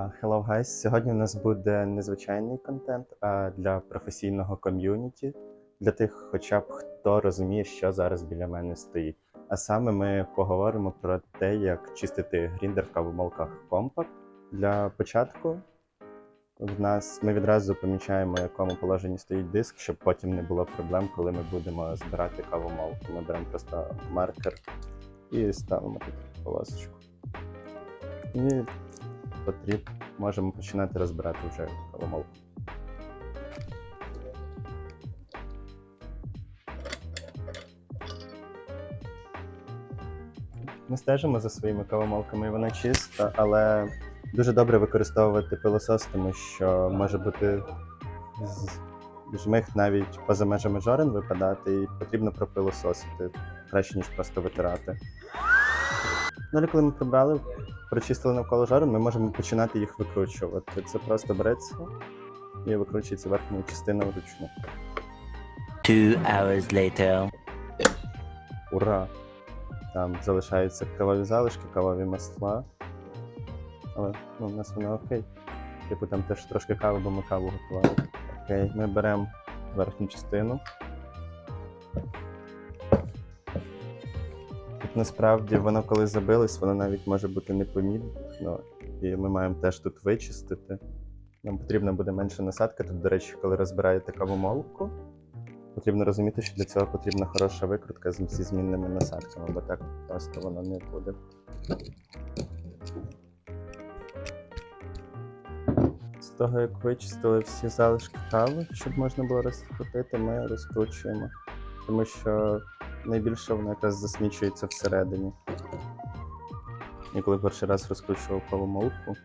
Hello guys! Сьогодні у нас буде незвичайний контент, а для професійного ком'юніті, для тих, хоча б хто розуміє, що зараз біля мене стоїть. А саме ми поговоримо про те, як чистити гріндер в кавомолках Compact. Для початку в нас ми відразу помічаємо, в якому положенні стоїть диск, щоб потім не було проблем, коли ми будемо збирати кавомолку. Ми беремо просто маркер і ставимо тут полосочку. І потрібно можемо починати розбирати вже кавомолку. Ми стежимо за своїми кавомолками, і вона чиста, але дуже добре використовувати пилосос, тому що може бути жмих навіть поза межами жорен випадати, і потрібно пропилососити краще, ніж просто витирати. Далі, коли ми прибрали, прочистили навколо жорен, ми можемо починати їх викручувати. Це просто береться і викручується верхня частина вручну. Two hours later. Ура! Там залишаються кроваві залишки, кавові масла. Але ну, у нас воно окей. Типу там теж трошки кави, бо ми каву готували. Окей, ми беремо верхню частину. Тут насправді воно коли забилось, воно навіть може бути непомітно. І ми маємо теж тут вичистити. Нам потрібна буде менша насадка. Тут, до речі, коли розбираєте кавомолку, потрібно розуміти, що для цього потрібна хороша викрутка з- зі змінними насадками, бо так просто воно не буде. З того, як вичистили всі залишки кави, щоб можна було розкрутити, ми розкручуємо. Тому що найбільше воно якраз засмічується всередині. І коли перший раз розкручував кавомолку,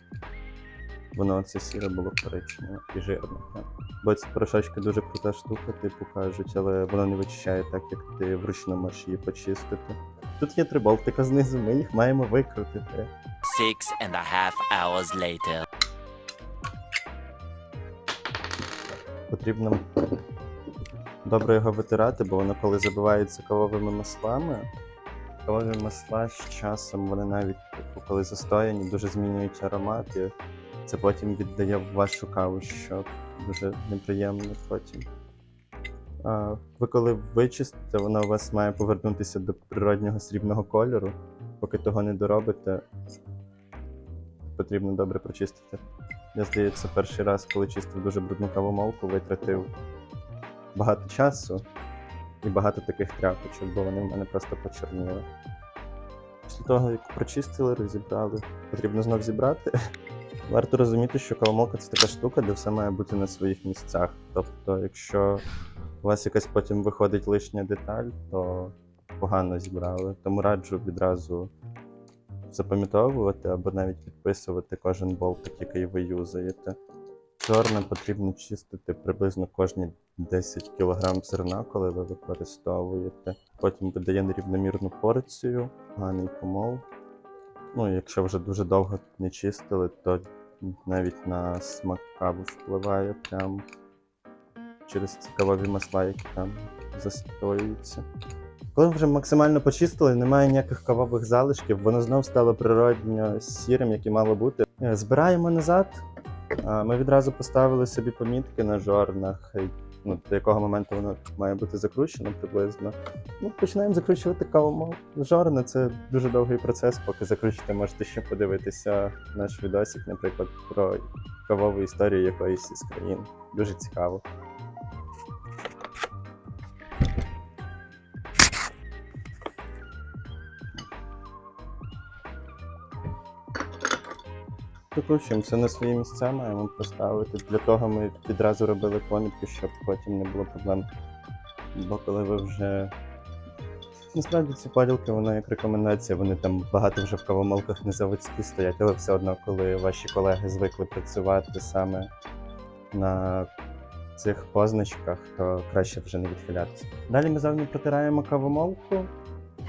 воно це сіре було коричневе і жирне. Бо ці порошочки дуже крута штука, типу кажуть, але воно не вичищає так, як ти вручну можеш її почистити. Тут є три болтика знизу, ми їх маємо викрутити. Six and a half hours later. Потрібно добре його витирати, бо воно коли забивається кавовими маслами, кавові масла з часом вони навіть, типу, коли застояні, дуже змінюють аромат, і це потім віддає вашу каву, що дуже неприємно потім. А, ви коли вичистите, воно у вас має повернутися до природнього срібного кольору. Поки того не доробите, потрібно добре прочистити. Я здається, перший раз, коли чистив дуже брудну кавомолку, витратив багато часу і багато таких тряпочок, бо вони в мене просто почорніли. Після того, як прочистили, розібрали, потрібно знов зібрати. Варто розуміти, що кавомолка це така штука, де все має бути на своїх місцях. Тобто, якщо у вас якась потім виходить лишня деталь, то погано зібрали. Тому раджу відразу запам'ятовувати або навіть підписувати кожен болтик, який ви юзаєте. Чорне потрібно чистити приблизно кожні 10 кг зерна, коли ви використовуєте. Потім видає нерівномірну порцію, поганий помол. Ну, якщо вже дуже довго не чистили, то навіть на смак кави впливає прям через ці кавові масла, які там застоюються. Коли вже максимально почистили, немає ніяких кавових залишків, воно знов стало природньо сірим, як і мало бути. Е, Збираємо назад. Ми відразу поставили собі помітки на жорнах, ну, до якого моменту воно має бути закручено приблизно. Ну, починаємо закручувати каву жорна. Це дуже довгий процес. Поки закручити, можете ще подивитися наш відосик, наприклад, про кавову історію якоїсь із країн. Дуже цікаво. Викручуємо все на свої місця, маємо поставити. Для того ми відразу робили помітки, щоб потім не було проблем. Бо коли ви вже. Насправді ці поділки, воно як рекомендація, вони там багато вже в кавомолках не заводські стоять, але все одно, коли ваші колеги звикли працювати саме на цих позначках, то краще вже не відхилятися. Далі ми завжди протираємо кавомолку,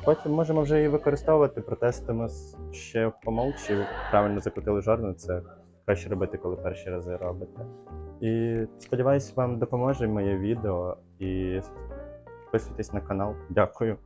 Потім можемо вже її використовувати, протестимо ще помолчі. правильно закрутили жорну, Це краще робити, коли перші рази робите. І сподіваюсь, вам допоможе моє відео і підписуйтесь на канал. Дякую.